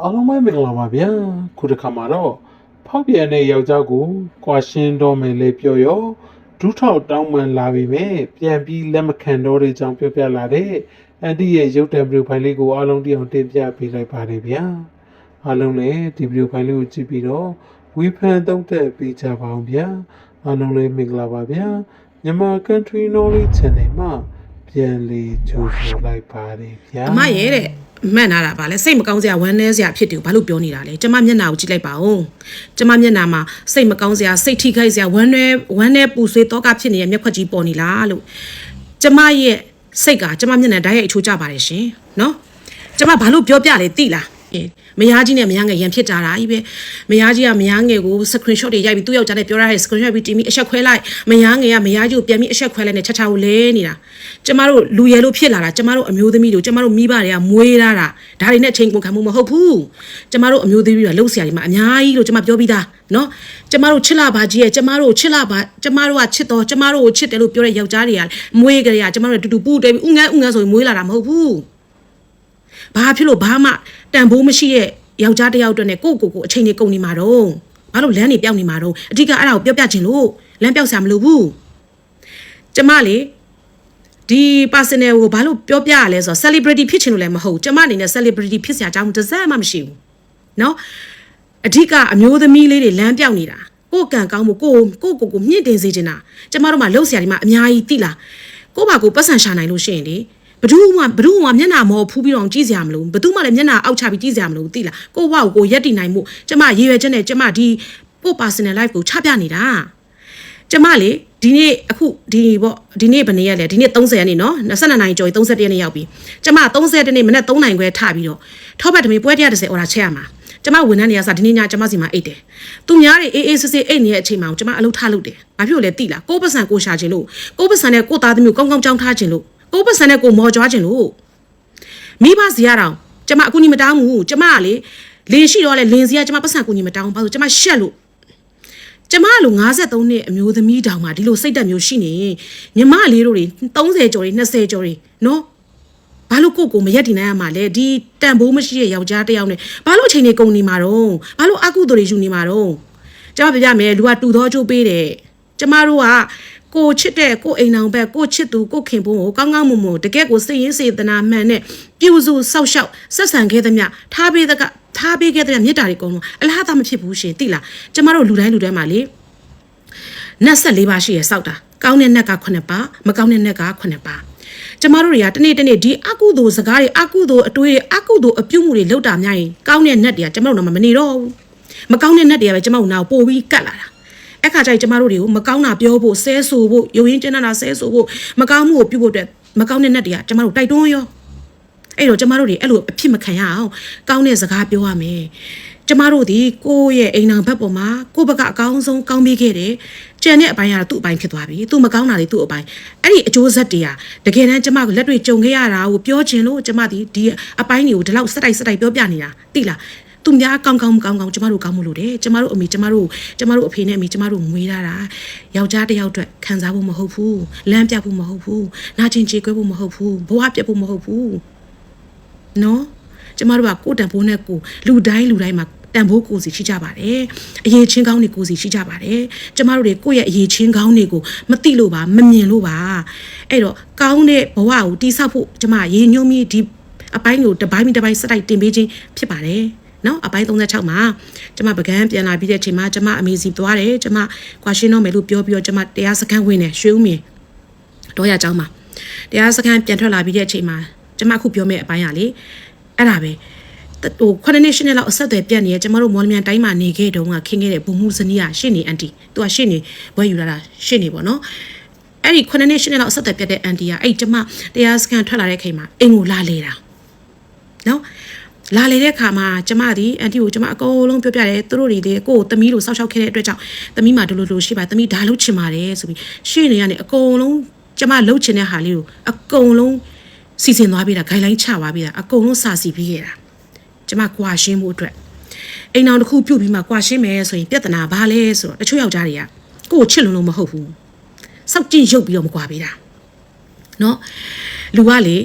အားလုံးပဲမင်္ဂလာပါဗျာခုတစ်ခါမှာတော့ဖောက်ပြန်တဲ့ယောက်ျားကိုကွာရှင်းတော့မယ်လေပြောရောဒူးထောက်တောင်းပန်လာပြီမဲ့ပြန်ပြီးလက်မခံတော့တဲ့အကြောင်းပြောပြလာတဲ့အန်တီရဲ့ရုပ်တံဗီဒီယိုဖိုင်လေးကိုအားလုံးတရားတင်ပြပေးလိုက်ပါတယ်ဗျာအားလုံးလည်းဒီဗီဒီယိုဖိုင်လေးကိုကြည့်ပြီးတော့ဝီဖန်သုံးသပ်ပေးကြပါအောင်ဗျာအားလုံးလည်းမင်္ဂလာပါဗျာမြန်မာ Country Knowledge Channel မှာပြန်လည်ကြိုဆိုလိုက်ပါတယ်ဗျာအမရဲ့တဲ့မှန်လာတာပါလဲစိတ်မကောင်းစရာဝမ်းနည်းစရာဖြစ်တယ်ဘာလို့ပြောနေတာလဲကျမမျက်နှာကိုကြည့်လိုက်ပါဦးကျမမျက်နှာမှာစိတ်မကောင်းစရာစိတ်ထိခိုက်စရာဝမ်းနည်းဝမ်းနည်းပူဆွေးတော့ကဖြစ်နေတဲ့မျက်ခွက်ကြီးပေါ်နေလားလို့ကျမရဲ့စိတ်ကကျမမျက်နှာဓာတ်ရိုက်အချိုးကျပါတယ်ရှင်နော်ကျမဘာလို့ပြောပြလဲသိလား အေးမယားကြီးနဲ့မယားငယ်ရန်ဖြစ်ကြတာကြီးပဲမယားကြီးကမယားငယ်ကို screen shot တွေရိုက်ပြီးသူ့ယောက်ျားနဲ့ပြောရတဲ့ screen shot ပြီးတင်ပြီးအဆက်ခွဲလိုက်မယားငယ်ကမယားကြီးကိုပြန်ပြီးအဆက်ခွဲလိုက်နဲ့ချက်ချာကိုလဲနေတာကျမတို့လူရဲလို့ဖြစ်လာတာကျမတို့အမျိုးသမီးတို့ကျမတို့မိဘတွေကမွေးလာတာဒါတွေနဲ့ချိန်ကုန်ခံမှုမဟုတ်ဘူးကျမတို့အမျိုးသမီးတွေကလှုပ်ဆရာတွေမှာအများကြီးလို့ကျမပြောပြီးသားနော်ကျမတို့ချစ်လာပါကြီးရဲ့ကျမတို့ချစ်လာပါကျမတို့ကချစ်တော်ကျမတို့ကိုချစ်တယ်လို့ပြောတဲ့ယောက်ျားတွေကမွေးကြရကျမတို့တူတူပူတဲပြီးဥငန်းဥငန်းဆိုရင်မွေးလာတာမဟုတ်ဘူး ဘာဖြစ်လို့ဘာမှတန်ဖိုးမရှိတဲ့ယောက်ျားတစ်ယောက်အတွက်နဲ့ကိုယ့်ကိုယ်ကိုအချိန်ကြီးကုန်နေမှာတော့ဘာလို့လမ်းနေပြောင်းနေမှာတော့အဓိကအဲ့ဒါကိုပြောပြချင်လို့လမ်းပြောင်းဆရာမလိုဘူးကျမလေဒီ personal ကိုဘာလို့ပြောပြရလဲဆိုတော့ celebrity ဖြစ်ချင်လို့လည်းမဟုတ်ဘူးကျမအနေနဲ့ celebrity ဖြစ်စရာအကြောင်းတစ်စက်မှမရှိဘူးเนาะအဓိကအမျိုးသမီးလေးတွေလမ်းပြောင်းနေတာကိုယ့်ကံကောင်းမှုကိုယ့်ကိုယ့်ကိုယ်ကိုမြင့်တင်စေချင်တာကျမတို့မှလှုပ်ဆရာတွေမှအများကြီးသိလားကိုယ့်ဘာကိုယ်ပတ်စံရှာနိုင်လို့ရှိရင်လေ ဘဒူးမှဘဒူးမှမျက်နှာမော်ဖူးပြီးတော့ကြည့်စရာမလိုဘဒူးမှလည်းမျက်နှာအောက်ချပြီးကြည့်စရာမလိုသိလားကိုယ့်ဘဝကိုကိုယ်ရက်တည်နိုင်မှုကျမရည်ရွယ်ချက်နဲ့ကျမဒီကိုယ့် personal life ကိုချပြနေတာကျမလေဒီနေ့အခုဒီပေါ့ဒီနေ့ဘယ်နေ့ရက်လဲဒီနေ့30ရက်နေ့နော်22နိုင်ကျော်31ရက်နေ့ရောက်ပြီကျမ30ရက်နေ့မနေ့3နိုင်ခွဲထပြီးတော့ထောက်ပတ်တမီပွဲ130အော်ဒါချက်ရမှာကျမဝန်ထမ်းတွေကစဒီနေ့ညကျမစီမှာအိတ်တယ်သူများတွေအေးအေးဆေးဆေးအိတ်နေတဲ့အချိန်မှာကျမအလုပ်ထားလုပ်တယ်ဘာဖြစ်လို့လဲသိလားကိုယ့်ပတ်စံကိုရှာခြင်းလို့ကိုယ့်ပတ်စံနဲ့ကိုယ့်သားသမီးကိုကောင်းကောင်းကြောင်းထားခြင်းလို့ ကိုယ့်ပတ်စံနဲ့ကိုယ်မော်ကြွားခြင်းလို့မိဘစီရအောင်ကျမအကူကြီးမတောင်းဘူးကျမကလေလင်းရှိတော့လေလင်းစီကကျမပတ်စံကူကြီးမတောင်းဘူးဘာလို့ကျမရှက်လို့ကျမလို53နှစ်အမျိုးသမီးတောင်မှဒီလိုစိတ်တက်မျိုးရှိနေညီမလေးတို့တွေ30ကျော်တွေ20ကျော်တွေနော်ဘာလို့ကိုယ့်ကိုမရက်တည်နိုင်ရမှာလဲဒီတန်ဖိုးမရှိတဲ့ယောက်ျားတစ်ယောက်နဲ့ဘာလို့အချိန်တွေကုန်နေမှာတော့ဘာလို့အကုသိုလ်တွေယူနေမှာတော့ကျမပြပြမယ်လူကတူသောချိုးပေးတယ်ကျမတို့က ကိုချစ်တဲ့ကိုအိမ်အောင်ဘက်ကိုချစ်သူကိုခင်ဖို့ကိုကောင်းကောင်းမွန်မွန်တကယ်ကိုစိတ်ရင်းစေတနာမှန်နဲ့ပြူစုဆောက်ရှောက်ဆက်ဆံခဲ့သမျှထားပေးတဲ့ကထားပေးခဲ့တဲ့မြတ်တာတွေကုန်လုံးအလားသာမဖြစ်ဘူးရှင်သိလားကျမတို့လူတိုင်းလူတိုင်းမှာလေနက်ဆက်၄ပါးရှိရစောက်တာကောင်းတဲ့နက်က9ပါးမကောင်းတဲ့နက်က9ပါးကျမတို့တွေကတနေ့တနေ့ဒီအကုသိုလ်စကားတွေအကုသိုလ်အတွေးတွေအကုသိုလ်အပြုမှုတွေလောက်တာများရင်ကောင်းတဲ့နက်တွေကကျမတို့တော့မနေတော့ဘူးမကောင်းတဲ့နက်တွေကပဲကျမတို့နောက်ပို့ပြီးကတ်လာတာအဲ့ ခါကျရင်ကျမတို့တွေကိုမကောင်းတာပြောဖို့ဆဲဆိုဖို့ယုံရင်ကျင်းတာဆဲဆိုဖို့မကောင်းမှုကိုပြုဖို့အတွက်မကောင်းတဲ့နက်တွေကကျမတို့တိုက်တွန်းရောအဲ့တော့ကျမတို့တွေအဲ့လိုအဖြစ်မခံရအောင်ကောင်းတဲ့စကားပြောရမယ်ကျမတို့ဒီကိုယ့်ရဲ့အိမ်အောင်ဘက်ပေါ်မှာကိုယ့်ဘက်ကအကောင်းဆုံးကောင်းပေးခဲ့တယ်ကျန်တဲ့အပိုင်းကတော့သူ့အပိုင်းဖြစ်သွားပြီသူမကောင်းတာတွေသူ့အပိုင်းအဲ့ဒီအကျိုးဆက်တွေကတကယ်တမ်းကျမကလက်တွေကြုံခဲ့ရတာကိုပြောချင်လို့ကျမဒီဒီအပိုင်းတွေကိုဒီလောက်စက်တိုက်စက်တိုက်ပြောပြနေတာသိလား သူများကောင်းကောင်းမကောင်းကောင်းကျမတို့ကောင်းမလို့တယ်ကျမတို့အမေကျမတို့ကျမတို့အဖေနဲ့အမေကျမတို့ငွေလာတာယောက်ျားတစ်ယောက်အတွက်ခံစားဖို့မဟုတ်ဘူးလမ်းပြဖို့မဟုတ်ဘူးနာကျင်ကြေကွဲဖို့မဟုတ်ဘူးဘဝပြတ်ဖို့မဟုတ်ဘူးနော်ကျမတို့ကကိုယ်တန်ဖိုးနဲ့ကိုယ်လူတိုင်းလူတိုင်းမှာတန်ဖိုးကိုယ်စီရှိကြပါတယ်အရေးချင်းကောင်းတွေကိုယ်စီရှိကြပါတယ်ကျမတို့တွေကိုယ့်ရဲ့အရေးချင်းကောင်းတွေကိုမသိလို့ပါမမြင်လို့ပါအဲ့တော့ကောင်းတဲ့ဘဝကိုတိဆောက်ဖို့ကျမရေညုံပြီးဒီအပိုင်းကိုတစ်ပိုင်းပြီးတစ်ပိုင်းစတိုက်တင်ပေးခြင်းဖြစ်ပါတယ် နော်အပိုင်း36မှာကျမပကန်းပြန်လာပြီးတဲ့အချိန်မှာကျမအမေစီသွားတယ်ကျမကွာရှင်းတော့မယ်လို့ပြောပြီးတော့ကျမတရားစခန်းဝင်တယ်ရွှေဦးမြင်တော့ရအကြောင်းမှာတရားစခန်းပြန်ထွက်လာပြီးတဲ့အချိန်မှာကျမအခုပြောမယ့်အပိုင်းကလေအဲ့ဒါပဲဟိုခုနှစ်နှစ်ရှစ်နှစ်လောက်အဆက်အသွယ်ပြတ်နေရကျမတို့မော်လမြိုင်တိုင်းမှာနေခဲ့တုန်းကခင်းခဲ့တဲ့ဘုံမှုဇနီးကရှင့်နေအန်တီသူကရှင့်နေဘွဲယူလာတာရှင့်နေပေါ့နော်အဲ့ဒီခုနှစ်နှစ်ရှစ်နှစ်လောက်အဆက်အသွယ်ပြတ်တဲ့အန်တီကအဲ့ကျမတရားစခန်းထွက်လာတဲ့ချိန်မှာအိမ်ကိုလာလေတာနော် လာလေတဲ့ခါမှာကျမဒီအန်တီကိုကျမအကုန်လုံးပြောပြတယ်သူတို့တွေလေကိုယ်သမီးလိုစောက်ရှောက်ခဲ့တဲ့အတွက်ကြောင့်သမီးမှာဒီလိုလိုရှိပါသမီးဒါလုပ်ချင်ပါတယ်ဆိုပြီးရှင့်နေကနေအကုန်လုံးကျမလုပ်ချင်တဲ့ဟာလေးကိုအကုန်လုံးစီစဉ်သွားပြီးတာဂိုင်လိုင်းချသွားပြီးတာအကုန်လုံးစာစီပြီးခဲ့တာ ကျမကွာရှင်းမှုအတွက်အိမ်အောင်တစ်ခုပြုတ်ပြီးမှကွာရှင်းမယ်ဆိုရင်ပြဿနာဘာလဲဆိုတော့တချို့ယောက်ျားတွေကကိုယ်ကိုချစ်လုံလို့မဟုတ်ဘူးစောက်ကျင့်ရုပ်ပြီးတော့မကွာပေးတာเนาะလူကလေ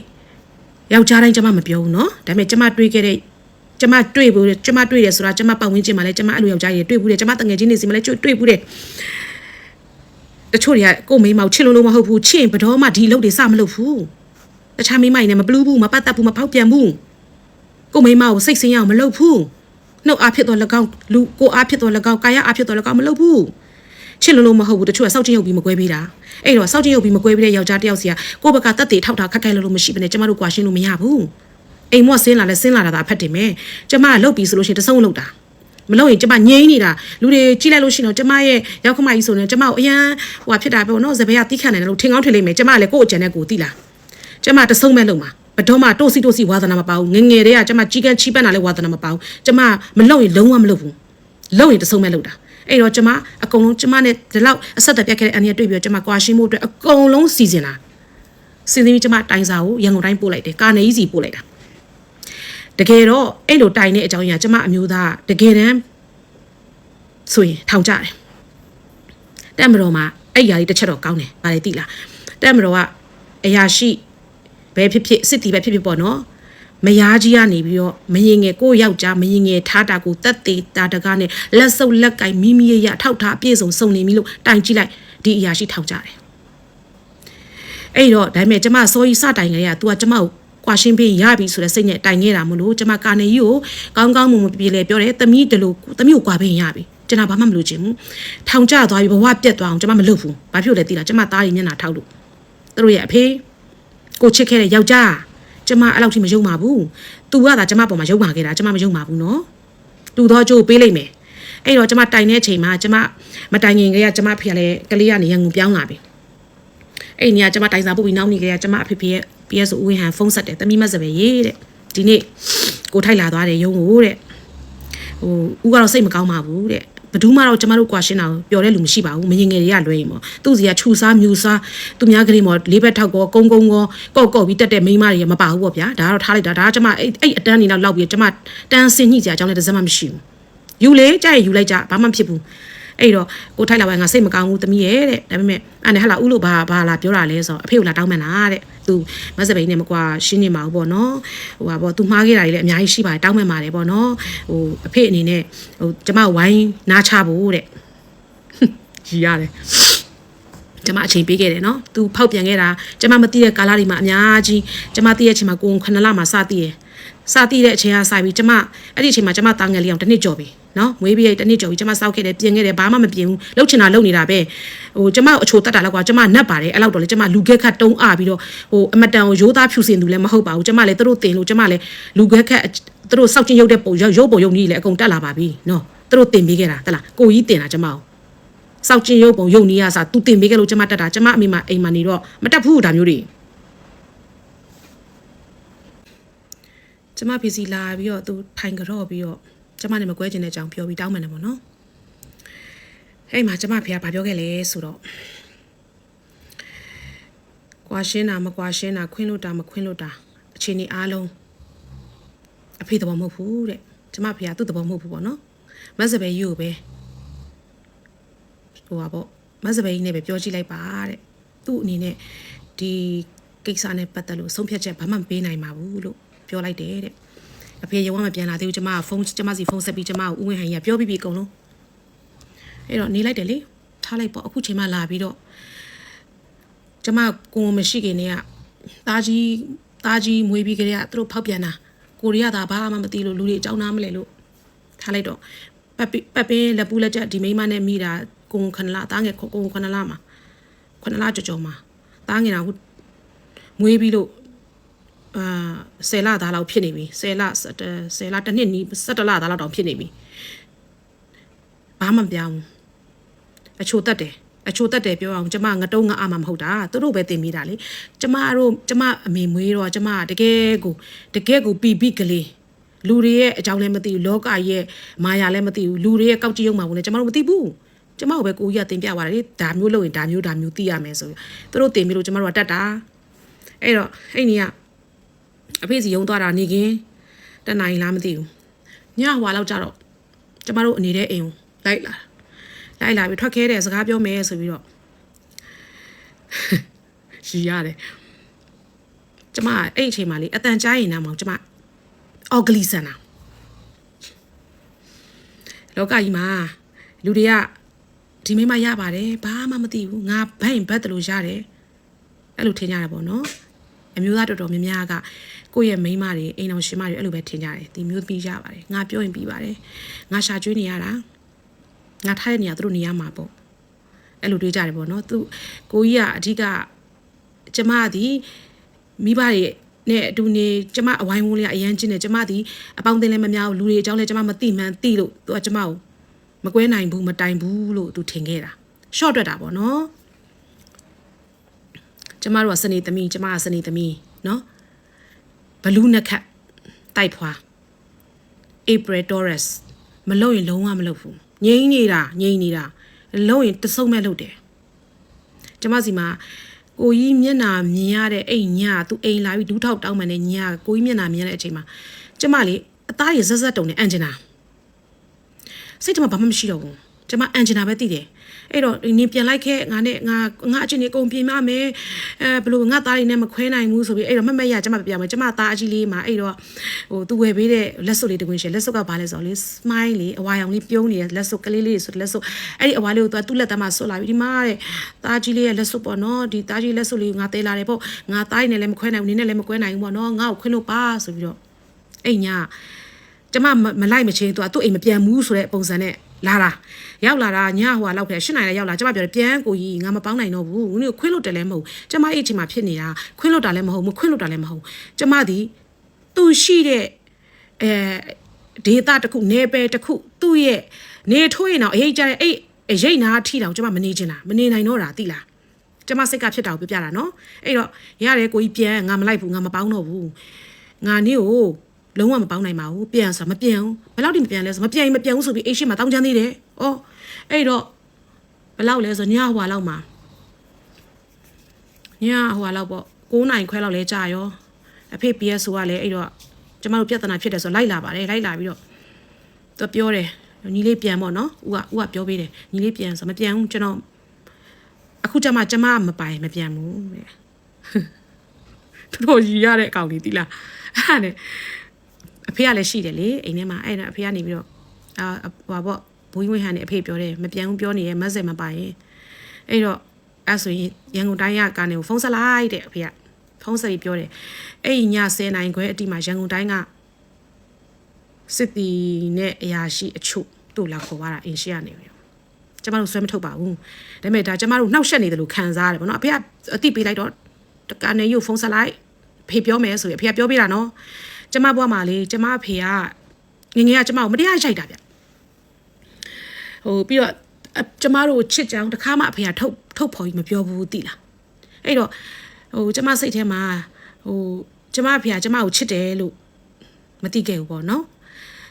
ယောက်ျားတိုင်းကျမမပြောဘူးနော်ဒါပေမဲ့ကျမတွေ့ခဲ့တဲ့ကျမတွေ့ဘူးကျမတွေ့တယ်ဆိုတာကျမပတ်ဝန်းကျင်မှာလည်းကျမအဲ့လိုယောက်ျားကြီးတွေ့ဘူးတယ်ကျမတငယ်ချင်းတွေစီမှာလည်းတွေ့ဘူးတယ်တချို့တွေကကိုမိမောက်ချစ်လုံးလုံးမဟုတ်ဘူးချစ်ဘတော်မှဒီလုပ်တွေစမလုပ်ဘူးတခြားမိမိုင်နဲ့မပလူးဘူးမပတ်သက်ဘူးမဖောက်ပြန်ဘူးကိုမိမကိုစိတ်ဆင်းရအောင်မလုပ်ဘူးနှုတ်အားဖြစ်တော့၎င်းလူကိုအားဖြစ်တော့၎င်းကာယအားဖြစ်တော့၎င်းမလုပ်ဘူး ချစ်လို့လို့မဟုတ်ဘူးတချို့ကစောက်ချင်းရုပ်ပြီးမကွဲပေးတာအဲ့တော့စောက်ချင်းရုပ်ပြီးမကွဲပေးတဲ့ယောက်ျားတစ်ယောက်စီကကိုယ့်ဘက်ကတက်တေထောက်တာခက်ခဲလို့လို့မရှိဘဲနဲ့ကျမတို့ကွာရှင်းလို့မရဘူးအိမ်မော့ဆင်းလာလဲဆင်းလာတာဒါဖတ်တယ်မယ်ကျမကလုတ်ပြီဆိုလို့ရှိရင်တဆုံလုတ်တာမလုတ်ရင်ကျမငြိမ်းနေတာလူတွေကြည့်လိုက်လို့ရှိရင်တော့ကျမရဲ့ရောက်ခမကြီးဆိုရင်ကျမကိုအရန်ဟိုဖြစ်တာပေါ့နော်ဇပယ်ကတီးခန့်နေတယ်လို့ထင်ကောင်းထင်လိမ့်မယ်ကျမကလည်းကိုယ့်အကြံနဲ့ကိုယ်တီးလာကျမတဆုံမဲ့လုံမှာဘတော်မှတိုးစီတိုးစီဝါသနာမပါဘူးငငယ်တည်းကကျမကြီးကန်းချီးပန်းတာလည်းဝါသနာမပါဘူးကျမမလုတ်ရင်လုံးဝမလုတ်ဘူးလုတ်ရင်တဆုံမဲ့လုတ်တာ အဲ့တော့ကျမအကုန်လုံးကျမနဲ့ဒီလောက်အဆက်တက်ပြတ်ခဲ့တဲ့အန်ရတွေ့ပြီးတော့ကျမကွာရှင်းမှုအတွက်အကုန်လုံးစီစဉ်တာစီစဉ်ပြီးကျမတိုင်စာကိုရန်ကုန်တိုင်းပို့လိုက်တယ်ကာနေကြီးစီပို့လိုက်တာတကယ်တော့အဲ့လိုတိုင်တဲ့အကြောင်းအရာကျမအမျိုးသားတကယ်တမ်းဆိုရင်ထောင်ကြတယ်တက်မတော်မှာအဲ့ຢာလေးတစ်ချက်တော့ကောင်းတယ်ဗါလေတိလားတက်မတော်ကအရာရှိဘယ်ဖြစ်ဖြစ်စစ်တီပဲဖြစ်ဖြစ်ပေါ့နော် မယားကြီးကနေပြီးတော့မရင်ငယ်ကိုယ့်ယောက်ျားမရင်ငယ်ထားတာကိုတက်သေးတာတကားနဲ့လက်စုပ်လက်ကင်မိမိရရထောက်ထားအပြည့်စုံစုံနေပြီလို့တိုင်ကြည့်လိုက်ဒီအရာရှိထောင်ကြတယ်အဲ့တော့ဒါပေမဲ့ကျမစောကြီးစတိုင်ကလေးက तू ကကျမကိုကွာရှင်းပေးရပြီဆိုတဲ့စိတ်နဲ့တိုင်ခဲ့တာမလို့ကျမကာနေကြီးကိုကောင်းကောင်းမွန်မွန်ပြေလေပြောတယ်သမီးတလို့သမီးကိုကွာပေးရပြီကျွန်တော်ဘာမှမလုပ်ချင်ဘူးထောင်ကျသွားပြီဘဝပြတ်သွားအောင်ကျမမလုပ်ဘူးဘာဖြစ်လို့လဲသိလားကျမသားရမျက်နှာထောက်လို့သူတို့ရဲ့အဖေကိုချစ်ခဲ့တဲ့ယောက်ျား ကျမအဲ့လောက်ထိမယုံပါဘူး तू ကသာကျမပေါ်မှာယုံပါခဲ့တာကျမမယုံပါဘူးနော်တူတော့ကြိုးပေးလိုက်မယ်အဲ့တော့ကျမတိုင်တဲ့အချိန်မှာကျမမတိုင်ခင်ကလေးကကျမဖေကလည်းကလေးကနေရန်ကုန်ပြောင်းလာပြီအဲ့ဒီနေရာကျမတိုင်စာပို့ပြီးနောက်နေ့ကလေးကကျမအဖေဖေရဲ့ PS ဦးဝင်းဟန်ဖုန်းဆက်တယ်တမိမဆက်ပဲရေးတဲ့ဒီနေ့ကိုထိုက်လာသွားတယ်ရုံးကိုတဲ့ဟိုဦးကတော့စိတ်မကောင်းပါဘူးတဲ့ ဘယ်သူမှတော့ကျမတို့ကွာရှင်းတာကိုပျော်တဲ့လူမရှိပါဘူးမငင်ငယ်တွေကလွဲရင်ပေါ့သူ့စီကခြူစားမြူစားသူများကလေးမော်လေးဘက်ထောက်ကောကုန်းကုန်းကောကော့ကော့ပြီးတက်တဲ့မိန်းမတွေကမပါဘူးပေါ့ဗျာဒါကတော့ထားလိုက်တာဒါကကျမအဲ့အဲ့အတန်းနေတော့လောက်ပြီးကျမတန်းစင်ညှိကြအကြောင်းလည်းတစ်စက်မှမရှိဘူးယူလေကြရင်ယူလိုက်ကြဘာမှမဖြစ်ဘူးအဲ့တော့ကိုထိုက်လာပါငါစိတ်မကောင်းဘူးသမီးရဲ့တဲ့ဒါပေမဲ့အဲ့နဲ့ဟာလာဥလို့ဘာဘာလာပြောတာလဲဆိုတော့အဖေကလာတောင်းမှန်တာတဲ့ သူမစပိန်နဲ့မကွာရှင်းနေမှာဘူးပေါ့နော်ဟိုပါပေါ့သူမှားခဲ့တာတွေလည်းအများကြီးရှိပါတယ်တောင်းမှန်ပါတယ်ပေါ့နော်ဟိုအဖေအနေနဲ့ဟိုကျမဝိုင်းနားချဖို့တဲ့ရည်ရတယ်ကျမအချိန်ပေးခဲ့တယ်နော်။ तू ဖောက်ပြန်ခဲ့တာကျမမသိတဲ့ကာလတွေမှာအများကြီးကျမသိတဲ့အချိန်မှာကိုယ်ခဏလမှာစသိရယ်။ စသိတဲ့အချိန်ကစပြီးကျမအဲ့ဒီအချိန်မှာကျမတာငယ်လေးအောင်တစ်နှစ်ကျော်ပြီနော်။မွေးပြီးတစ်နှစ်ကျော်ပြီကျမစောက်ခဲ့တယ်ပြင်ခဲ့တယ်ဘာမှမပြင်ဘူး။လှုပ်ချင်တာလှုပ်နေတာပဲ။ဟိုကျမအချိုတက်တာလောက်ကကျမနတ်ပါတယ်အဲ့လောက်တော့လေကျမလူခဲခတ်တုံးအပြီးတော့ဟိုအမတန်ကိုရိုးသားဖြူစင်သူလည်းမဟုတ်ပါဘူး။ကျမလည်းသူတို့တင်လို့ကျမလည်းလူခဲခတ်သူတို့စောက်ချင်းရုပ်တဲ့ပုံရုပ်ပုံရုပ်နည်းလည်းအကုန်တက်လာပါပြီနော်။သူတို့တင်ပေးခဲ့တာတလားကိုကြီးတင်တာကျမကိုစောက်ကျင်ရုပ်ပုံရုပ်နီးရစာသူတင်ပေးခဲ့လို့ကျမတက်တာကျမအမေမအိမ်မှာနေတော့မတက်ဘူးဒါမျိုးတွေ ကျမဖီစီလာပြီးတော့သူထိုင်ကြော့ပြီးတော့ကျမနဲ့မကွဲကျင်တဲ့အကြောင်းပြောပြီးတောင်းမှန်တယ်ပေါ့နော်အဲ့မှာကျမဖေကဘာပြောခဲ့လဲဆိုတော့ကွာရှင်းတာမကွာရှင်းတာခွင်းလို့တာမခွင်းလို့တာအချိန်ကြီးအားလုံးအဖေသဘောမဟုတ်ဘူးတဲ့ကျမဖေကသူ့သဘောမဟုတ်ဘူးပေါ့နော်မက်စပယ်ယူကိုပဲဟိုပါပေါ့မတ်စပယ်ကြီးနဲ့ပဲပြောကြည့်လိုက်ပါတဲ့သူ့အနေနဲ့ဒီကိစ္စနဲ့ပတ်သက်လို့ဆုံးဖြတ်ချက်ဘာမှမပေးနိုင်ပါဘူးလို့ ပြောလိုက်တယ်တဲ့အဖေရုံကမပြန်လာသေးဘူးကျမကဖုန်းကျမစီဖုန်းဆက်ပြီးကျမကိုဦးဝင်းဟန်ကြီးကပြောပြီးပြီအကုန်လုံးအဲ့တော့နေလိုက်တယ်လေထားလိုက်ပေါ့အခုချိန်မှလာပြီးတော့ကျမကိုယ်မရှိခင်နဲ့ကတားကြီးတားကြီးမွေးပြီးကြတဲ့ကသူတို့ဖောက်ပြန်တာကိုရီးယားသားဘာမှမသိလို့လူတွေအကြောင်းနားမလဲလို့ထားလိုက်တော့ပတ်ပိပတ်ပင်းလက်ပူးလက်ချက်ဒီမိန်းမနဲ့မိတာကိုခဏလာတားငယ်ကိုခဏလာမှာခဏလာကြော်ကြော်မှာတားငယ်တာဟိုမွေးပြီးလို့ အာဆယ်လသားလောက်ဖြစ်နေပြီဆယ်လဆယ်လတစ်နှစ်နီး17လသားလောက်တောင်ဖြစ်နေပြီဘာမှမပြောင်းဘူးအချိုတက်တယ်အချိုတက်တယ်ပြောအောင်ကျမငတုံးငအမှမဟုတ်တာသူတို့ပဲတင်မိတာလေကျမတို့ကျမအမေမွေးတော့ကျမတကယ်ကိုတကယ်ကိုပီပိကလေးလူတွေရဲ့အကြောင်းလည်းမသိဘူးလောကရဲ့မာယာလည်းမသိဘူးလူတွေရဲ့ကောက်ကြည့်ရုံမှာဘူးလေကျမတို့မသိဘူးကျမကိုပဲကိုကြီးကတင်ပြသွားတယ်လေဒါမျိုးလုပ်ရင်ဒါမျိုးဒါမျိုးသိရမယ်ဆိုပြီးသူတို့တင်ပြီးလို့ကျမတို့ကတတ်တာအဲ့တော့အဲ့နေက အဖေစီယုံသွားတာနေခင် တနိုင်လားမသိဘူးညဟွာလောက်ကြတော့ကျမတို့အနေနဲ့အိမ်ကိုလိုက်လာလိုက်လာပြီးထွက်ခဲတယ်စကားပြောမယ်ဆိုပြီးတော့ရီရတယ်ကျမအဲ့အချိန်မှာလေအတန်ကြားရင်နားမောင်ကျမအော်ဂလီဆန်တာလောကကြီးမှာလူတွေကဒီမိမရပါတယ်ဘာမှမသိဘူးငါဘိုင်ဘတ်တယ်လို့ရတယ်အဲ့လိုထင်ကြတာပေါ့နော် အမျိုးသားတော်တော်များများကကိုယ့်ရဲ့မိန်းမတွေအိမ်အောင်ရှင်မတွေအဲ့လိုပဲထင်ကြတယ်ဒီမျိုးသမီးရပါတယ်ငါပြောရင်ပြီးပါတယ်ငါရှာကျွေးနေရတာငါထားတဲ့နေရာသူတို့နေရမှာပေါ့အဲ့လိုတွေးကြတယ်ပေါ့နော်သူကိုကြီးကအဓိကကျမသည်မိဘတွေနဲ့အတူနေကျမအဝိုင်းဝန်းလေးကအရန်ချင်းနေကျမသည်အပေါင်းအသင်းလည်းမများဘူးလူတွေအကြောင်းလည်းကျမမသိမှန်းသိလို့သူကကျမကိုမကွဲနိုင်ဘူးမတိုင်ဘူးလို့သူထင်ခဲ့တာ short တွက်တာပေါ့နော် ကျမတို့ကစနေသမီးကျမကစနေသမီးနော်ဘလူးနက်ခတ်တိုက်ဖွာ April Taurus မလုံရင်လုံးဝမလုံဘူးငိမ့်နေတာငိမ့်နေတာလုံရင်တဆုံမဲ့လုပ်တယ်ကျမစီမှာကိုကြီးမျက်နာမြင်ရတဲ့အိမ်ညာသူအိမ်လာပြီးဒူးထောက်တောင်းမှန်တဲ့ညာကိုကြီးမျက်နာမြင်ရတဲ့အချိန်မှာကျမလေအသားရဇက်ဇက်တုံနဲ့အန်ဂျင်နာစိတ်ထဲမှာဘာမှမရှိတော့ဘူး ကျမအန်ဂျင်နာပဲသိတယ်အဲ့တော့နင်ပြန်လိုက်ခဲ့ငါနဲ့ငါငါအချင်းနေအကုန်ပြင်မမယ်အဲဘလို့ငါသားတွေနဲ့မခွဲနိုင်ဘူးဆိုပြီးအဲ့တော့မမက်ရကျမပြပြမယ်ကျမသားအကြီးလေးမှာအဲ့တော့ဟိုသူဝယ်ပေးတဲ့လက်စွပ်လေးတကွင်းရှင်လက်စွပ်ကဘာလဲဆိုတော့လေ smile လေးအဝါရောင်လေးပြုံးနေတဲ့လက်စွပ်ကလေးလေးဆိုလက်စွပ်အဲ့ဒီအဝါလေးကိုသူကသူ့လက်သားမှာဆွတ်လာပြီးဒီမှာတဲ့သားကြီးလေးရဲ့လက်စွပ်ပေါ့နော်ဒီသားကြီးလက်စွပ်လေးကိုငါသေးလာတယ်ပေါ့ငါသားရည်နဲ့လည်းမခွဲနိုင်ဘူးနင်းနဲ့လည်းမခွဲနိုင်ဘူးပေါ့နော်ငါ့ကိုခွင့်လို့ပါဆိုပြီးတော့အဲ့ညာကျမမလိုက်မချင်းသူကသူ့အိမ်မပြန်ဘူးဆိုတဲ့ပုံစံနဲ့ လာတာရောက်လာတာညဟိုကလောက်ခဲ့ရှင်းနိုင်လဲရောက်လာကျမပြောတယ်ပြန်ကိုကြီးငါမပေါင်းနိုင်တော့ဘူးဦးလေးခွင့်လို့တယ်လည်းမဟုတ်ကျမအဲ့အချိန်မှာဖြစ်နေတာခွင့်လို့တာလည်းမဟုတ်မခွင့်လို့တာလည်းမဟုတ်ကျမဒီသူရှိတဲ့အဲဒေတာတစ်ခုနေပယ်တစ်ခုသူ့ရဲ့နေထိုးရင်တော့အရေးကြတဲ့အဲ့အရေးနာထိတောင်ကျမမနေချင်တာမနေနိုင်တော့တာသိလားကျမစိတ်ကဖြစ်တာကိုပြောပြတာနော်အဲ့တော့ရတယ်ကိုကြီးပြန်ငါမလိုက်ဘူးငါမပေါင်းတော့ဘူးငါနေကို လုံးဝမပေါင်းနိုင်ပါဘူးပြန်ဆိုမပြန်ဘူးဘယ်လောက်ထိမပြန်လဲဆိုမပြန်ရင်မပြန်ဘူးဆိုပြီးအိတ်ရှိမှာတောင်းချမ်းသေးတယ်ဩအဲ့တော့ဘယ်လောက်လဲဆိုညဟွာလောက်မှာညဟွာလောက်ပေါ့9နိုင်ခွဲလောက်လဲကြာရောအဖေ PS ဆိုကလည်းအဲ့တော့ကျမတို့ပြဿနာဖြစ်တယ်ဆိုလိုက်လာပါတယ်လိုက်လာပြီးတော့သူပြောတယ်ညီလေးပြန်ပေါ့နော်ဦးကဦးကပြောပေးတယ်ညီလေးပြန်ဆိုမပြန်ဘူးကျွန်တော်အခုကျမကျမမပိုင်မပြန်ဘူးတဲ့သူတို့ရည်ရတဲ့အကောင်ကြီးတိလားအဲ့ဒါနဲ့ အဖေကလည်းရှိတယ်လေအိမ်ထဲမှာအဲ့ဒါအဖေကနေပြီးတော့အာဟိုပေါ့ဘိုးကြီးဝင်းဟန်နဲ့အဖေပြောတယ်မပြန်ဘူးပြောနေရဲမက်ဆေ့မပိုင်ရင်အဲ့တော့အဲ့ဆိုရင်ရန်ကုန်တိုင်းကကနေကိုဖုန်းဆက်လိုက်တဲ့အဖေကဖုန်းဆက်ပြီးပြောတယ်အဲ့ဒီည10နိုင်ခွဲအတိမှာရန်ကုန်တိုင်းကစစ်တီနဲ့အရာရှိအချို့တို့လာခေါ်သွားတာအင်ရှိရနေပြီကျမတို့ဆွဲမထုတ်ပါဘူးဒါပေမဲ့ဒါကျမတို့နှောက်ရှက်နေတယ်လို့ခံစားရတယ်ဗောနော်အဖေကအတိပေးလိုက်တော့တကနေရုပ်ဖုန်းဆက်လိုက်ဖေပြောမယ်ဆိုရင်အဖေကပြောပြတာနော် ကျမဘွားမှာလေကျမအဖေကငငယ်ကကျမကိုမတရားရိုက်တာဗျဟိုပြီးတော့ကျမတို့ချစ်ကြောင်တခါမှအဖေကထုတ်ထုတ်ဖော်ကြီးမပြောဘူးသိလားအဲ့တော့ဟိုကျမစိတ်ထဲမှာဟိုကျမအဖေကကျမကိုချစ်တယ်လို့မသိခဲ့ဘူးပေါ့နော်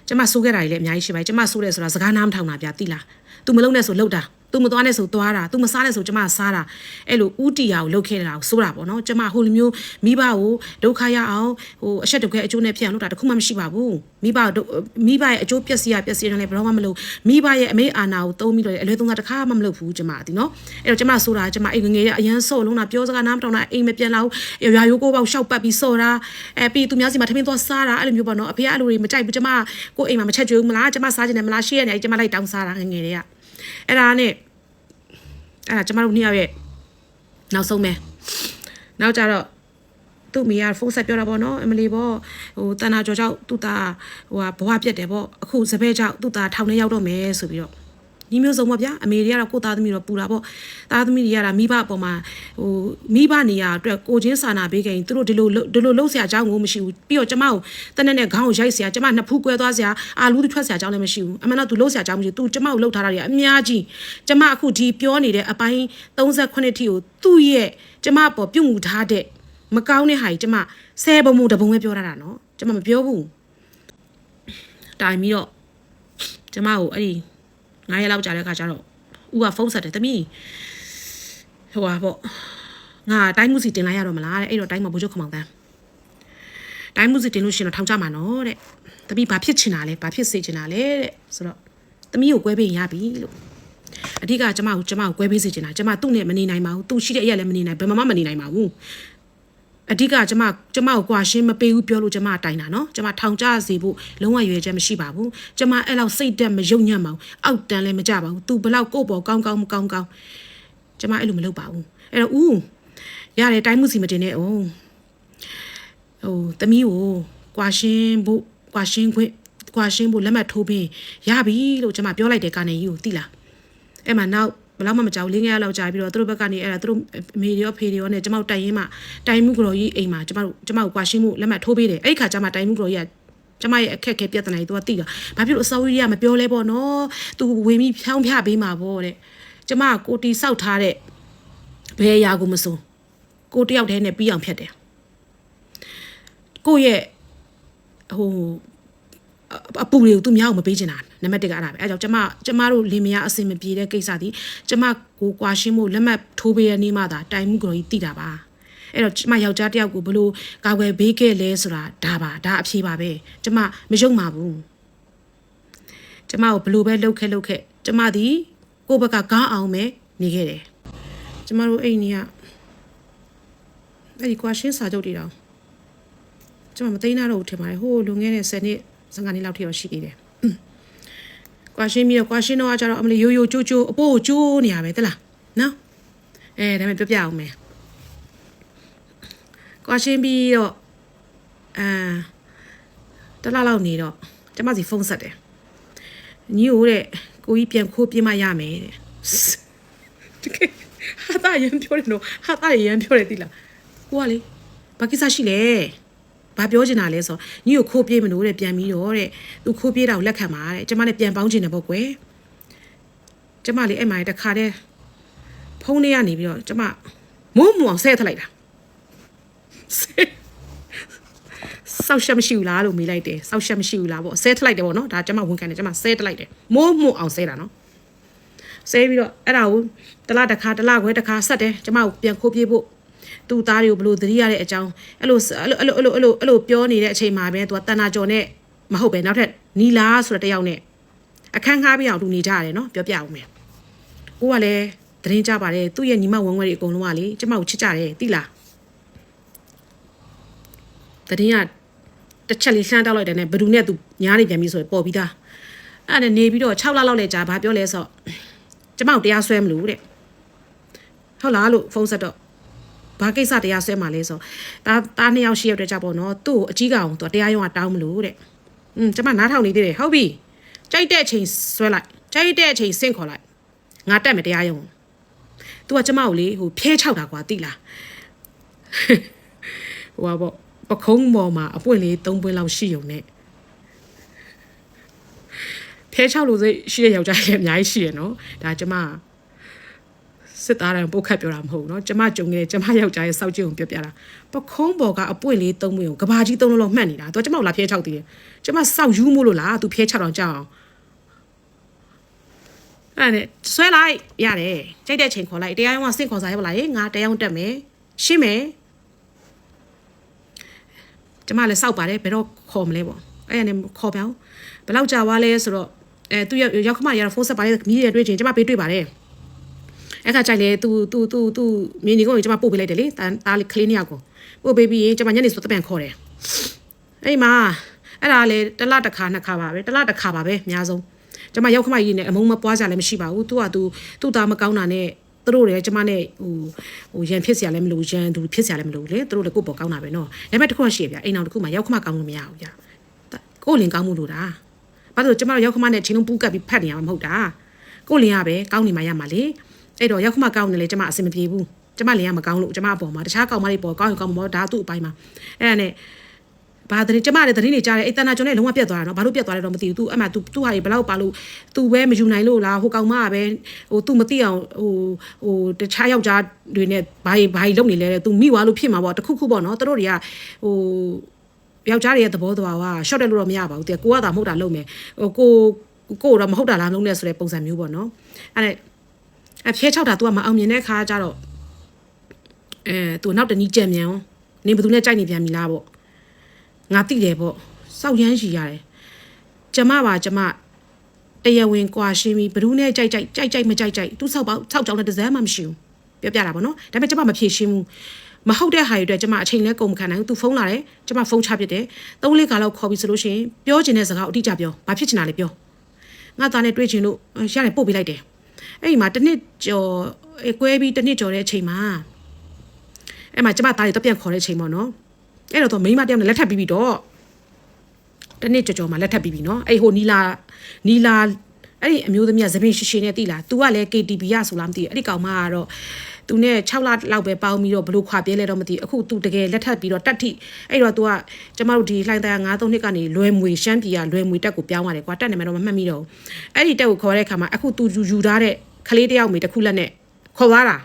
ကျမဆိုးခဲ့တာတွေလည်းအများကြီးရှိပါတယ်ကျမဆိုးတယ်ဆိုတာစကားနားမထောင်တာဗျသိလား तू မလုံးနဲ့ဆိုလှုပ်တာ तू မသွားနဲ့ဆိုသွားတာ तू မစားနဲ့ဆိုကျမစားတာအဲ့လိုဥတီယာကိုလှုပ်ခဲ့တာကိုစိုးတာပေါ့နော်ကျမဟိုလိုမျိုးမိဘကိုဒုက္ခရအောင်ဟိုအဆက်တကွဲအကျိုးနဲ့ဖြစ်အောင်လုပ်တာတခုမှမရှိပါဘူးမိဘမိဘရဲ့အကျိုးပျက်စီးရပျက်စီးတယ်လည်းဘယ်တော့မှမလုပ်မိဘရဲ့အမေအာနာကိုသုံးပြီးတော့အလွဲသုံးစားတစ်ခါမှမလုပ်ဘူးကျမဒီနော်အဲ့တော့ကျမဆိုတာကျမအိမ်ငငယ်ရအရန်ဆော့လုံးတာပြောစကားနားမတောင်တာအိမ်မပြန်လာဘူးရွာရိုးကိုပေါက်ရှောက်ပတ်ပြီးဆော့တာအဲပြီးသူများစီမှာထမင်းသွားစားတာအဲ့လိုမျိုးပေါ့နော်အဖေကအဲ့လိုတွေမကြိုက်ဘူးကျမကိုအိမ်မှာမချက်ကြွေးဘူးမလားကျမစားချင်တယ်မလားရှေ့ရနေကျမလိုက်တောင်းစားတာငငယ်တွေက အဲ့ဒါနဲ့အဲ့ဒါကျမတို့နှစ်ယောက်ရဲ့နောက်ဆုံးပဲနောက်ကြတော့သူ့မိကဖုန်းဆက်ပြောတာပေါ့နော်အမလီပေါ့ဟိုတန်နာကျော်ကြောင့်သူ့သားဟိုဟာဘဝပြက်တယ်ပေါ့အခုစပယ်ကြောင့်သူ့သားထောင်ထဲရောက်တော့မယ်ဆိုပြီးတော့ ညီမျိုးစုံပေါ့ဗျာအမေတွေကတော့ကိုသားသမီးတော့ပူတာပေါ့သားသမီးတွေကတော့မိဘအပေါ်မှာဟိုမိဘနေရာအတွက်ကိုချင်းစာနာပေးခဲ့ရင်သူတို့ဒီလိုဒီလိုလှုပ်ဆရာအကြောင်းကိုမရှိဘူးပြီးတော့ကျမကိုတနက်နဲ့ခေါင်းကိုရိုက်ဆရာကျမနှစ်ဖူးကွဲသွားဆရာအာလူးထွက်ဆရာအကြောင်းလည်းမရှိဘူးအမှန်တော့သူလှုပ်ဆရာအကြောင်းမရှိဘူးသူကျမကိုလှုပ်ထားတာတွေအများကြီးကျမအခုဒီပြောနေတဲ့အပိုင်း38ထိကိုသူ့ရဲ့ကျမပေါ်ပြုတ်မှုထားတဲ့မကောင်းတဲ့ဟာကြီးကျမဆဲပုံမှုတပုံပဲပြောထားတာနော်ကျမမပြောဘူးတိုင်ပြီးတော့ကျမကိုအဲ့ဒီ 9ရက်လောက်ကြာတဲ့ခါကျတော့ဦးကဖုန်းဆက်တယ်တမီးဟိုပါပေါ့ငါတိုင်းမှုစီတင်လိုက်ရတော့မလားတဲ့အဲ့တော့တိုင်းမှာဘိုးချုပ်ခမောင်တန်းတိုင်းမှုစီတင်လို့ရှိရင်တော့ထောင်ကြမှာနော်တဲ့တမီးဘာဖြစ်ချင်တာလဲဘာဖြစ်စေချင်တာလဲတဲ့ဆိုတော့တမီးကိုကွဲပေးရင်ရပြီလို့အဓိကကျမကိုကျမကိုကွဲပေးစေချင်တာကျမသူ့နဲ့မနေနိုင်ပါဘူးသူရှိတဲ့အရက်လည်းမနေနိုင်ဘယ်မှမနေနိုင်ပါဘူး အဓိကကျမကျမကိုကွာရှင်းမပေးဘူးပြောလို့ကျမတိုင်တာနော်ကျမထောင်ကြစေဖို့လုံးဝရွယ်ချက်မရှိပါဘူးကျမအဲ့လောက်စိတ်တက်မယုံညံ့ပါဘူးအောက်တန်းလည်းမကြပါဘူး तू ဘလောက်ကိုယ့်ပေါ်ကောင်းကောင်းမကောင်းကောင်းကျမအဲ့လိုမလုပ်ပါဘူးအဲ့တော့ဦးရတယ်တိုင်းမှုစီမတင်နဲ့အောင်ဟိုတမီးကိုကွာရှင်းဖို့ကွာရှင်းခွင့်ကွာရှင်းဖို့လက်မှတ်ထိုးပြီးရပြီလို့ကျမပြောလိုက်တယ်ကနေကြီးကိုသိလားအဲ့မှာနောက် ဘယ်လောက်မှမကြောက်လင်းငယ်လောက်ကြာပြီးတော့သူတို့ဘက်ကနေအဲ့ဒါသူတို့အမေတွေရောဖေတွေရောနဲ့ကျမတို့တိုင်ရင်မှတိုင်မှုကတော်ကြီးအိမ်မှာကျမတို့ကျမကိုကွာရှင်းမှုလက်မှတ်ထိုးပေးတယ်အဲ့ဒီခါကျမှတိုင်မှုကတော်ကြီးကကျမရဲ့အခက်အခဲပြဿနာကြီးသူကသိတာဘာဖြစ်လို့အစောကြီးကမပြောလဲပေါ့နော်သူဝေမိဖြောင်းဖြပေးမှာပေါ့တဲ့ကျမကကိုတီစောက်ထားတဲ့ဘယ်အရာကိုမစိုးကိုတယောက်တည်းနဲ့ပြီးအောင်ဖြတ်တယ်ကိုရဲ့ဟို အပူတွေကိုသူများကိုမပေးချင်တာနံပါတ်1ကအဲ့ဒါပဲအဲကြောင့်ကျမကျမတို့လင်မယားအဆင်မပြေတဲ့ကိစ္စဒီကျမကိုကွာရှင်းမှုလက်မှတ်ထိုးပေးရနေမှသာတိုင်မှုကြော်ကြီးတိတာပါအဲ့တော့ကျမယောက်ျားတစ်ယောက်ကိုဘလို့ကာကွယ်ဘေးခဲ့လဲဆိုတာဒါပါဒါအဖြေပါပဲကျမမယုံပါဘူးကျမကိုဘလို့ပဲလှုပ်ခဲ့လှုပ်ခဲ့ကျမဒီကိုယ့်ဘက်ကကောင်းအောင်ပဲနေခဲ့တယ်ကျမတို့အိမ်ကြီးကအဲ့ဒီကွာရှင်းစာချုပ်တွေတော့ကျွန်မမသိနိုင်တော့ဘူးထင်ပါတယ်ဟိုလွန်ခဲ့တဲ့10နှစ် 15နှစ်လောက်ထိတော့ရှိသေးတယ်။ကွာရှင်းပြီးတော့ကွာရှင်းတော့ကကျတော့အမလေးရိုးရိုးချိုးချိုးအပိုးကိုကျိုးနေရပဲတလားနော်အဲဒါပေမဲ့ပြောပြအောင်မယ်ကွာရှင်းပြီးတော့အာတလားလောက်နေတော့ကျမစီဖုန်းဆက်တယ်ညီကိုတဲ့ကိုကြီးပြန်ခိုးပြင်းမရမယ်တဲ့တကယ်ဟာတာရန်ပြောတယ်နော်ဟာတာရန်ပြောတယ်တိလားကိုကလေဘာကိစ္စရှိလဲ ဘာပြောချင်တာလဲဆိုတော့ညီကိုခိုးပြေးမလို့တဲ့ပြန်ပြီးတော့တဲ့သူခိုးပြေးတာကိုလက်ခံပါတဲ့ကျမနဲ့ပြန်ပေါင်းချင်တယ်ပေါ့ကွယ်ကျမလေးအဲ့မှာတခါတည်းဖုန်းထဲကနေပြီးတော့ကျမမိုးမွန်ဆဲထလိုက်တာဆဲစောက်ရှက်မရှိဘူးလားလို့မေးလိုက်တယ်စောက်ရှက်မရှိဘူးလားပေါ့ဆဲထလိုက်တယ်ပေါ့နော်ဒါကျမဝန်ခံတယ်ကျမဆဲထလိုက်တယ်မိုးမွန်အောင်ဆဲတာနော်ဆဲပြီးတော့အဲ့ဒါကိုတစ်လတစ်ခါတစ်လခွဲတစ်ခါဆက်တယ်ကျမကိုပြန်ခိုးပြေးဖို့ သူ့သားတွေကိုဘလို့သတိရတဲ့အကြောင်းအဲ့လိုအဲ့လိုအဲ့လိုအဲ့လိုအဲ့လိုပြောနေတဲ့အချိန်မှာပဲသူကတဏ္ဍာကျော်နဲ့မဟုတ်ပဲနောက်ထပ်နီလာဆိုတဲ့တယောက်နဲ့အခန်းငှားပြီးအောင်သူနေကြရတယ်နော်ပြောပြအောင်မယ်ကိုကလည်းသတင်းကြပါတယ်သူ့ရဲ့ညီမဝန်းဝဲတွေအကုန်လုံးကလေကျမကိုချစ်ကြတယ်သိလားသတင်းကတစ်ချက်လေးလှမ်းတောက်လိုက်တယ်နဲ့ဘယ်သူနဲ့သူညားနေပြန်ပြီဆိုရင်ပေါ်ပြီးသားအဲ့ဒါနေပြီးတော့6လလောက်လဲကြာဘာပြောလဲဆိုတော့ကျမကိုတရားစွဲမလို့တဲ့ဟုတ်လားလို့ဖုန်းဆက်တော့ ဘာကိစ္စတရားဆွဲမှာလဲဆိုဒါသားနှစ်ယောက်ရှိရတဲ့ကြပေါ့နော်သူ့ကိုအကြီးကောင်သူတရားရုံးကတောင်းမလို့တဲ့อืมကျမနားထောင်နေသေးတယ်ဟုတ်ပြီကြိုက်တဲ့အချိန်ဆွဲလိုက်ကြိုက်တဲ့အချိန်ဆင့်ခေါ်လိုက်ငါတက်မယ်တရားရုံးသူကကျမကိုလေဟိုဖဲချောက်တာကွာတိလားဟိုပါပေါ့ပခုံးပေါ်မှာအပွင့်လေး၃ပွင့်လောက်ရှိုံနဲ့ဖဲချောက်လို့စိရှိတဲ့ယောက်ျားကြီးအများကြီးရှိရနော်ဒါကျမက စစ်သားတိုင်းပုတ်ခတ်ပြောတာမဟုတ်ဘူးเนาะကျမကြုံခဲ့တဲ့ကျမယောက်ျားရဲ့စောက်ကြည့်ုံပြောပြတာပခုံးပေါ်ကအပွင့်လေးသုံးပွင့်ကိုကဘာကြီးသုံးလို့လောက်မှတ်နေတာသူကကျမကိုလာဖျဲချောက်သေးတယ်ကျမစောက်ယူမို့လို့လားသူဖျဲချောက်တော့ကြောက်အောင်အဲ့နဲ့ဆွဲလိုက်ရတယ်ကြိုက်တဲ့ချိန်ခေါ်လိုက်တရားရုံးကစင့်ခေါ်စားရပါလားလေငါတရားရုံးတက်မယ်ရှင်းမယ်ကျမလည်းစောက်ပါတယ်ဘယ်တော့ခေါ်မလဲပေါ့အဲ့ရနေခေါ်ပြောင်းဘယ်လောက်ကြာသွားလဲဆိုတော့အဲသူရောက်ခမရဖုန်းဆက်ပါလေမိရတွေ့ချင်းကျမပေးတွေ့ပါတယ် အဲ့ခါကြိုက်လေသူသူသူသူမြင်းဒီကောင်ကိုကျမပို့ပေးလိုက်တယ်လေတာတာကလေးနှစ်ယောက်ကိုပို့ပေးပြီးရင်ကျမညနေဆိုတပန်ခေါ်တယ်အဲ့မှာအဲ့ဒါလေတစ်လတစ်ခါနှစ်ခါပါပဲတစ်လတစ်ခါပါပဲအများဆုံးကျမရောက်ခမကြီးနဲ့အမုံမပွားကြလည်းမရှိပါဘူးသူကသူသူ့သားမကောင်းတာနဲ့သူတို့လည်းကျမနဲ့ဟိုဟိုရန်ဖြစ်เสียလည်းမလို့ရန်သူဖြစ်เสียလည်းမလို့လေသူတို့လည်းကိုယ်ပေါ်ကောင်းတာပဲနော်ဒါပေမဲ့တစ်ခုရှိရဗျအိမ်အောင်တစ်ခုမှရောက်ခမကောင်းလို့မရဘူးဗျကိုယ်လင်ကောင်းမှုလို့တာဘာလို့ကျမတို့ရောက်ခမနဲ့ချင်းလုံးပူးကပ်ပြီးဖတ်နေရမှာမဟုတ်တာကိုယ်လင်ရပဲကောင်းနေမှရမှာလေ အဲ့တော့ရောက်ခမကောင်းနေလေကျမအဆင်မပြေဘူးကျမလင်ကမကောင်းလို့ကျမအပေါ်မှာတခြားကောင်မလေးပေါ်ကောင်းရင်ကောင်းမှာဒါသူ့အပိုင်းမှာအဲ့ဒါနဲ့ဘာသတင်းကျမလည်းသတင်းတွေကြားတယ်အဲ့တနာကျော်နဲ့လုံးဝပြတ်သွားတာနော်ဘာလို့ပြတ်သွားလဲတော့မသိဘူး तू အမှ तू သူ့ဟာတွေဘယ်လောက်ပါလို့ तू ပဲမယူနိုင်လို့လားဟိုကောင်မကပဲဟို तू မသိအောင်ဟိုဟိုတခြားယောက်ျားတွေနဲ့ဘာကြီးဘာကြီးလုပ်နေလဲတဲ့ तू မိသွားလို့ဖြစ်မှာပေါ့တခုခုပေါ့နော်သူတို့တွေကဟိုယောက်ျားတွေရဲ့သဘောသွားက short တယ်လို့တော့မရပါဘူးတဲ့ကိုကသာမဟုတ်တာလုပ်မယ်ဟိုကိုကိုတော့မဟုတ်တာလားလုံးနဲ့ဆိုတဲ့ပုံစံမျိုးပေါ့နော်အဲ့ဒါ အဖျဲချောက်တာ तू ကမအောင်မြင်တဲ့ခါကျတော့အဲ तू နောက်တနည်းကြံမြန်အောင်နင်ဘယ်သူနဲ့ကြိုက်နေပြန်ပြီလားပေါ့ငါသိတယ်ပေါ့စောက်ရမ်းရှိရတယ်ကျမပါကျမတရားဝင်ကွာရှင်းပြီးဘယ်သူနဲ့ကြိုက်ကြိုက်ကြိုက်ကြိုက်မကြိုက်ကြိုက် तू ဆောက်ပေါက်ဆောက်ကြောင်းတဲ့ဒဇယ်မှမရှိဘူးပြောပြတာပေါ့နော်ဒါပေမဲ့ကျမမဖြေရှင်းဘူးမ မဟုတ်တဲ့ဟာတွေအတွက်ကျမအချိန်လဲကုန်မခံနိုင်ဘူး तू ဖုန်းလာတယ်ကျမဖုန်းချပစ်တယ်သုံးလေးခါလောက်ခေါ်ပြီးဆိုလို့ရှိရင်ပြောချင်တဲ့စကားကိုအတိအကျပြောဘာဖြစ်ချင်တာလဲပြောငါသားနဲ့တွေ့ချင်လို့ရတယ်ပို့ပေးလိုက်တယ် အဲ့ဒီမှာတစ်နှစ်ကျော်အဲကွဲပြီးတစ်နှစ်ကျော်တဲ့အချိန်မှာအဲ့မှာကျမသားတွေတော့ပြန်ခေါ်တဲ့အချိန်ပေါ့နော်အဲ့တော့သူမိန်းမတယောက်နဲ့လက်ထပ်ပြီးပြီတော့တနေ့ကြော်ကြော်မှာလက်ထပ်ပြီးပြီနော်အဲ့ဟိုနီလာနီလာအဲ့ဒီအမျိုးသမီးကသပင်ရှိရှိနဲ့တိလား तू ကလည်း KTB ရဆိုလားမသိဘူးအဲ့ဒီကောင်မကတော့သူနဲ့6လလောက်ပဲပေါင်းပြီးတော့ဘလို့ခွာပြဲလဲတော့မသိဘူးအခု तू တကယ်လက်ထပ်ပြီးတော့တက်ထိအဲ့တော့ तू ကကျမတို့ဒီလှိုင်းသား93နှစ်ကနေလွယ်မွေရှမ်းပြည်ကလွယ်မွေတက်ကိုပြောင်းသွားတယ်ကွာတက်နေမယ်တော့မမှတ်မိတော့ဘူးအဲ့ဒီတက်ကိုခေါ်တဲ့အခါမှာအခု तू ယူယူထားတဲ့ ကလေးတယောက်မေတစ်ခုလက်နဲ့ခေါ်သွားတာ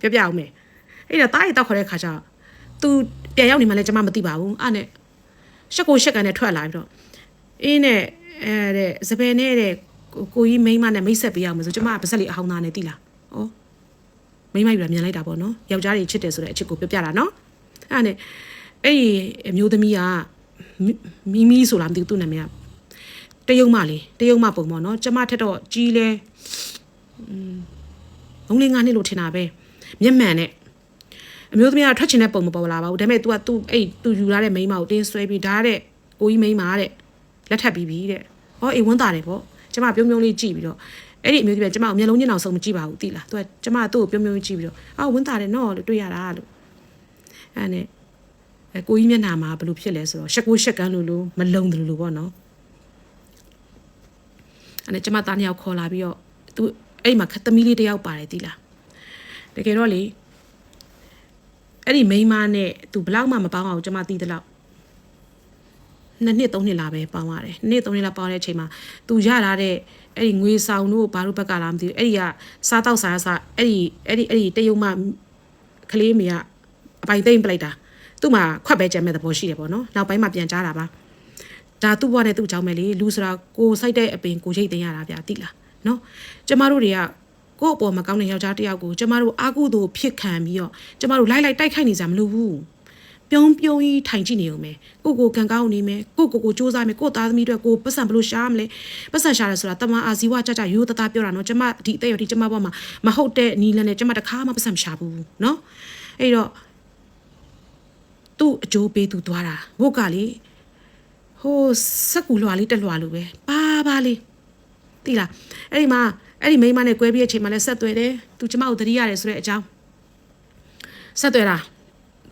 ပြပြအောင်မယ်အဲ့တော့တားရီတောက်ခေါ်တဲ့အခါကျတော့ तू ပြန်ရောက်နေမှလည်းကျမမသိပါဘူးအဲ့နဲ့ရှက်ကိုရှက်ကန်နဲ့ထွက်လာပြီးတော့အင်းနဲ့အဲတဲ့စပယ်နဲ့တဲ့ကိုကိုကြီးမိန်းမနဲ့မိတ်ဆက်ပေးရအောင်ဆိုကျမကပါဆက်လေးအဟောင်းသားနဲ့တိလားဩမိန်းမယူလာမြန်လိုက်တာပေါ့နော်ယောက်ျားတွေချစ်တယ်ဆိုတဲ့အချစ်ကိုပြောပြတာနော်အဲ့နဲ့အဲ့ဒီအမျိုးသမီးကမီမီဆိုလားမသိဘူးသူ့နာမည်ကတရုံမလေးတရုံမပုံပေါ့နော်ကျမထက်တော့ကြီးလဲ อืมဘုံလေးငါးနှစ်လို့ထင်တာပဲမျက်မှန်နဲ့ အမျိုးသမီးကထွက်ချင်တဲ့ပုံမပေါ်လာပါဘူးဒါပေမဲ့ तू က तू အဲ့ तू ယူလာတဲ့မိန်းမကိုတင်းဆွဲပြီးဒါတဲ့ကိုကြီးမိန်းမတဲ့လက်ထပ်ပြီးပြီတဲ့ဟောအေးဝန်းတာတယ်ပေါ့ကျမပြုံးပြုံးလေးကြည့်ပြီးတော့အဲ့ဒီအမျိုးသမီးကကျမကိုမျက်လုံးညင်အောင်ဆုံးမကြည့်ပါဘူးသိလား तू ကကျမသူ့ကိုပြုံးပြုံးကြည့်ပြီးတော့အော်ဝန်းတာတယ်နော်လို့တွေ့ရတာလို့အဲ့နဲ့အဲကိုကြီးမျက်နှာမှာဘယ်လိုဖြစ်လဲဆိုတော့ရှက်ကိုရှက်ကန်းလို့လို့မလုံတယ်လို့ပေါ့နော်အဲ့နဲ့ကျမသားနှစ်ယောက်ခေါ်လာပြီးတော့ तू အဲ့ဒီမှာခက်သမီးလေးတစ်ယောက်ပါတယ်သိလားတကယ်တော့လေအဲ့ဒီမိန်းမနဲ့သူဘလောက်မှမပေါင်းအောင်ကျွန်မသိသလောက်နှစ်နှစ်သုံးနှစ်လာပဲပေါင်းရတယ်နှစ်သုံးနှစ်လာပေါင်းတဲ့အချိန်မှာသူရလာတဲ့အဲ့ဒီငွေဆောင်တို့ဘာလို့ဘက်ကလာမသိဘူးအဲ့ဒီကစားတော့စားစားအဲ့ဒီအဲ့ဒီအဲ့ဒီတယုံမကလေးမေကအပိုင်သိမ့်ပလိုက်တာသူ့မှာခွက်ပဲကြံမဲ့သဘောရှိတယ်ပေါ့နော်နောက်ပိုင်းမှာပြန်ကြားတာပါဒါသူ့ဘဝနဲ့သူ့အကြောင်းပဲလေလူဆိုတာကိုစိုက်တဲ့အပင်ကိုရိတ်သိမ်းရတာဗျာသိလား နော်ကျမတို့တွေကကိုယ့်အပေါ်မှာကောင်းတဲ့ယောက်ျားတစ်ယောက်ကိုကျမတို့အာကုသို့ဖြစ်ခံပြီးတော့ကျမတို့လိုက်လိုက်တိုက်ခိုက်နေကြမလို့ဘူးပြုံးပြုံးကြီးထိုင်ကြည့်နေုံပဲကိုကိုကန်ကောင်းနေမယ်ကိုကိုကိုစူးစမ်းမယ်ကိုသားသမီးတို့ကိုပတ်စံဘလို့ရှားမလဲပတ်စံရှားတယ်ဆိုတာတမန်အာဇီဝကြကြရိုးတသားပြောတာနော်ကျမဒီအသက်ရောဒီကျမဘက်မှာမဟုတ်တဲ့နီလန်းနဲ့ကျမတခါမှပတ်စံမရှာဘူးနော်အဲ့တော့သူ့အကျိုးပေးသူသွားတာဝုတ်ကလေဟိုစက်ကူလွှာလေးတက်လွှာလိုပဲပါပါလေး သိလားအဲ့ဒီမှာအဲ့ဒီမိန်းမနဲ့꿰ပြီးအချိန်မှာလဲဆက်သွယ်တယ်သူကျမကိုသတိရတယ်ဆိုတဲ့အကြောင်းဆက်သွယ်တာ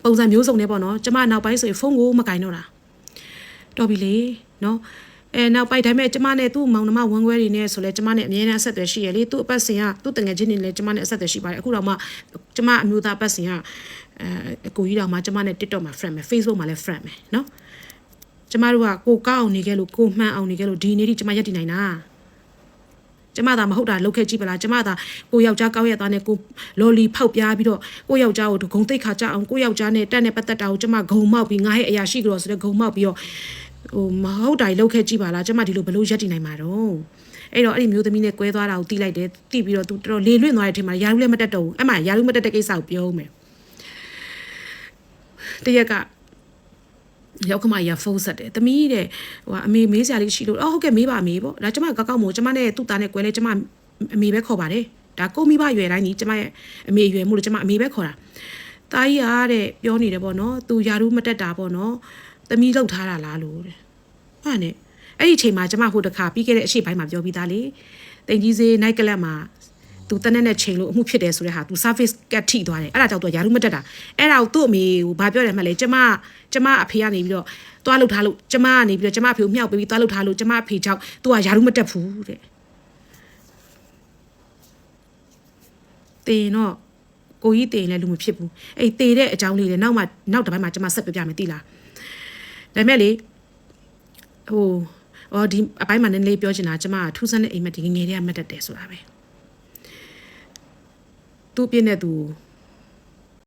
ပုံစံမျိုးစုံနဲ့ပေါ့နော်ကျမနောက်ပိုင်းဆိုရင်ဖုန်းကိုမကင်တော့တာတော်ပြီလေနော်အဲနောက်ပိုင်းဒါပေမဲ့ကျမနဲ့သူ့မောင်နှမဝန်ခွဲတွေနဲ့ဆိုလဲကျမနဲ့အမြဲတမ်းဆက်သွယ်ရှိရလေသူ့အပတ်စဉ်ကသူ့တငယ်ချင်းတွေလည်းကျမနဲ့အဆက်အသွယ်ရှိပါတယ်အခုတော့မှကျမအမျိုးသားပတ်စဉ်ကအဲအကိုကြီးတော်မှကျမနဲ့ TikTok မှာ friend ပဲ Facebook မှာလည်း friend ပဲနော်ကျမတို့ကကိုကောက်အောင်နေခဲ့လို့ကိုမှန်အောင်နေခဲ့လို့ဒီနေ့ထိကျမရက်တည်နိုင်တာ ကျမသာမဟုတ်တာလောက်ခဲ့ကြည့်ပလားကျမသာကိုယောက်ျားကောင်းရသားနဲ့ကိုလော်လီဖောက်ပြားပြီးတော့ကိုယောက်ျားကိုဂုံတိတ်ခါကြအောင်ကိုယောက်ျားနဲ့တက်နဲ့ပတ်သက်တာကိုကျမဂုံမောက်ပြီးငါရဲ့အရာရှိကြောဆိုတဲ့ဂုံမောက်ပြီးတော့ဟိုမဟုတ်တာလောက်ခဲ့ကြည့်ပါလားကျမဒီလိုဘလို့ရက်တည်နိုင်မှာတော့အဲ့တော့အဲ့ဒီမျိုးသမီးနဲ့꿰သွားတာကိုတီးလိုက်တယ်တီးပြီးတော့သူတော်တော်လေလွင့်သွားတဲ့အချိန်မှာယာရုလည်းမတက်တော့ဘူးအဲ့မှာယာရုမတက်တဲ့ကိစ္စကိုပြောဦးမယ်တရက်က ရောက်ခမရဖုန်းဆက်တယ်။တမီးတဲ့ဟိုအမေမေးစရာလေးရှိလို့အော်ဟုတ်ကဲ့မေးပါအမေပေါ့။ဒါကျမကောက်ကောက်မို့ကျမနဲ့သူ့သားနဲ့꿰လဲကျမအမေပဲခေါ်ပါတယ်။ဒါကိုမိဘရွယ်တိုင်းကြီးကျမရဲ့အမေရွယ်မို့လို့ကျမအမေပဲခေါ်တာ။တာကြီးအားတဲ့ပြောနေတယ်ပေါ့နော်။ तू ယာရုမတက်တာပေါ့နော်။တမီးလောက်ထားတာလားလို့တဲ့။ဟာနဲ့အဲ့ဒီအချိန်မှာကျမဟိုတခါပြီးခဲ့တဲ့အရှိပိုင်းမှာပြောပြီးသားလေ။တင်ကြီးစေး night club မှာ သူတနက်နဲ့ချိန်လို့အမှုဖြစ်တယ်ဆိုတဲ့ဟာသူ service ကတ်ထိသွားတယ်အဲ့ဒါကြောင့်သူကယာရုမတက်တာအဲ့ဒါကိုသူ့အမေကိုဘာပြောတယ်မှလဲကျမကျမအဖေကနေပြီးတော့သွားလှုပ်ထားလို့ကျမကနေပြီးတော့ကျမအဖေကိုမြောက်ပေးပြီးသွားလှုပ်ထားလို့ကျမအဖေကြောင့်သူကယာရုမတက်ဘူးတဲ့တင်တော့ကိုကြီးတင်လည်းလူမဖြစ်ဘူးအဲ့တေတဲ့အကြောင်းလေးလည်းနောက်မှနောက်တစ်ပိုင်းမှာကျမဆက်ပြပြမယ်တိလားဒါမဲ့လေဟိုအော်ဒီအပိုင်းမှာနည်းနည်းပြောချင်တာကျမထူးဆန်းတဲ့အိမ်မက်ဒီငငယ်လေးကမတ်တက်တယ်ဆိုတာပဲ သူ့ပြည့်နဲ့သူ